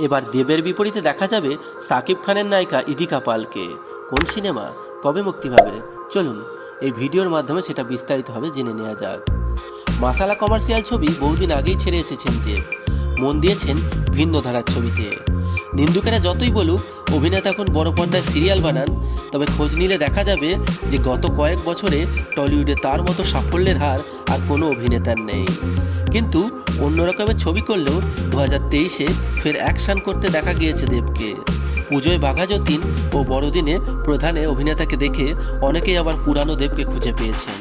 এবার দেবের বিপরীতে দেখা যাবে সাকিব খানের নায়িকা ইদিকা পালকে। কোন সিনেমা? কবে মুক্তি পাবে? চলুন, এই ভিডিওর মাধ্যমে সেটা বিস্তারিতভাবে জেনে নেওয়া যাক। মাসালা কমার্শিয়াল ছবি বহুদিন আগেই ছেড়ে এসেছেন দেব। মন দিয়েছেন ভিন্ন ধারার ছবিতে। নিন্দুকেরা যতই বলুক, অভিনেতা এখন বড় পর্দায় সিরিয়াল বানান, তবে খোঁজ নিলে দেখা যাবে যে গত কয়েক বছরে টলিউডে তার মতো সাফল্যের হার আর কোনো অভিনেতার নেই। কিন্তু অন্য রকমের ছবি করলেও দু হাজার তেইশে ফের অ্যাকশন করতে দেখা গিয়েছে দেবকে। পুজোয় বাঘাযতীন ও বড়দিনে প্রধানে অভিনেতাকে দেখে অনেকেই আবার পুরানো দেবকে খুঁজে পেয়েছেন।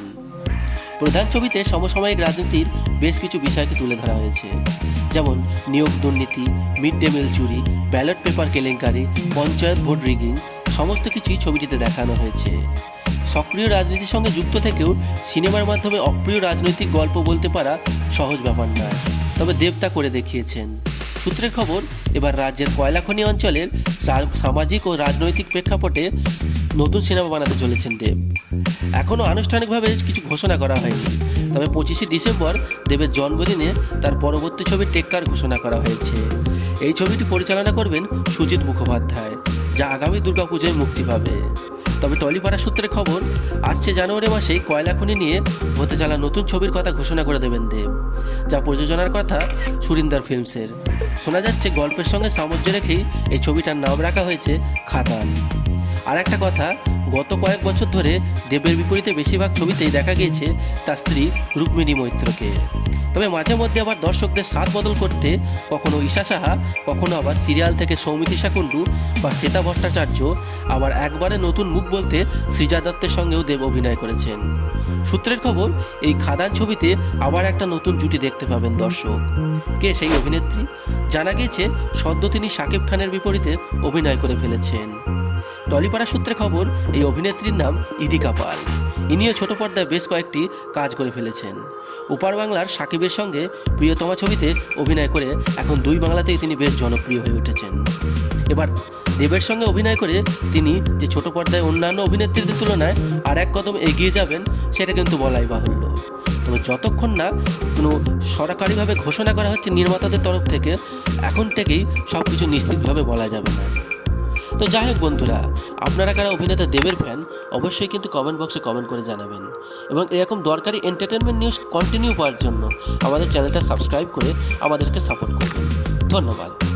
প্রধান ছবিতে সমসাময়িক রাজনীতির বেশ কিছু বিষয়কে তুলে ধরা হয়েছে। যেমন নিয়োগ দুর্নীতি, মিড ডে মিল চুরি, ব্যালট পেপার কেলেঙ্কারি, পঞ্চায়েত ভোট রিগিং সমস্ত কিছুই ছবিটিতে দেখানো হয়েছে। সক্রিয় রাজনীতির সঙ্গে যুক্ত থেকেও সিনেমার মাধ্যমে অপ্রিয় রাজনৈতিক গল্প বলতে পারা সহজ ব্যাপার নয়, তবে দেবতা করে দেখিয়েছেন। সূত্রের খবর, এবার রাজ্যের কয়লাখনি অঞ্চলের সামাজিক ও রাজনৈতিক প্রেক্ষাপটে নতুন সিনেমা বানাতে চলেছেন দেব। এখনও আনুষ্ঠানিকভাবে কিছু ঘোষণা করা হয়নি, তবে পঁচিশে ডিসেম্বর দেবের জন্মদিনে তার পরবর্তী ছবি টেক্কার ঘোষণা করা হয়েছে। এই ছবিটি পরিচালনা করবেন সুজিত মুখোপাধ্যায়। যা আগামী দুর্গাপুজোয় মুক্তি পাবে। তবে টলিপাড়া সূত্রে খবর, আসছে জানুয়ারি মাসেই কয়লাখনি নিয়ে হতে চলা নতুন ছবির কথা ঘোষণা করে দেবেন দেব, যা প্রযোজনার কথা সুরিন্দর ফিল্মসের। শোনা যাচ্ছে, গল্পের সঙ্গে সামঞ্জস্য রেখেই এই ছবিটার নাম রাখা হয়েছে খাতান। আর একটা কথা, গত কয়েক বছর ধরে দেবের বিপরীতে বেশিরভাগ ছবিতেই দেখা গিয়েছে তার স্ত্রী রুক্মিণী মৈত্রকে। তবে মাঝে মধ্যে আবার দর্শকদের স্বাদ বদল করতে কখনো ঈশা সাহা, কখনো আবার সিরিয়াল থেকে সৌমিতিশা কুণ্ডু বা শ্বেতা ভট্টাচার্য আবার একবারে নতুন মুখ বলতে সৃজা দত্তের সঙ্গেও দেব অভিনয় করেছেন। সূত্রের খবর, এই খাদান ছবিতে আবার একটা নতুন জুটি দেখতে পাবেন দর্শক। কে সেই অভিনেত্রী? জানা গিয়েছে, সদ্য তিনি শাকিব খানের বিপরীতে অভিনয় করে ফেলেছেন। টলিপাড়া সূত্রে খবর, এই অভিনেত্রীর নাম ইদিকা পাল। ইনিও ছোট পর্দায় বেশ কয়েকটি কাজ করে ফেলেছেন। উপার বাংলার সাকিবের সঙ্গে প্রিয়তমা ছবিতে অভিনয় করে এখন দুই বাংলাতেই তিনি বেশ জনপ্রিয় হয়ে উঠেছেন। এবার দেবের সঙ্গে অভিনয় করে তিনি যে ছোট পর্দায় অন্যান্য অভিনেত্রীদের তুলনায় আর এক কদম এগিয়ে যাবেন, সেটা কিন্তু বলাই বাহুল্য। তবে যতক্ষণ না কোনো সরকারিভাবে ঘোষণা করা হচ্ছে, নির্মাতাদের তরফ থেকে, এখন থেকেই সব কিছু নিশ্চিতভাবে বলা যাবে না। তো যাই হোক বন্ধুরা, আপনারা কারা অভিনেতা দেবের ফ্যান অবশ্যই কিন্তু কমেন্ট বক্সে কমেন্ট করে জানাবেন। এবং এরকম দরকারি এন্টারটেনমেন্ট নিউজ কন্টিনিউ পাওয়ার জন্য আমাদের চ্যানেলটা সাবস্ক্রাইব করে আমাদেরকে সাপোর্ট করবেন। ধন্যবাদ।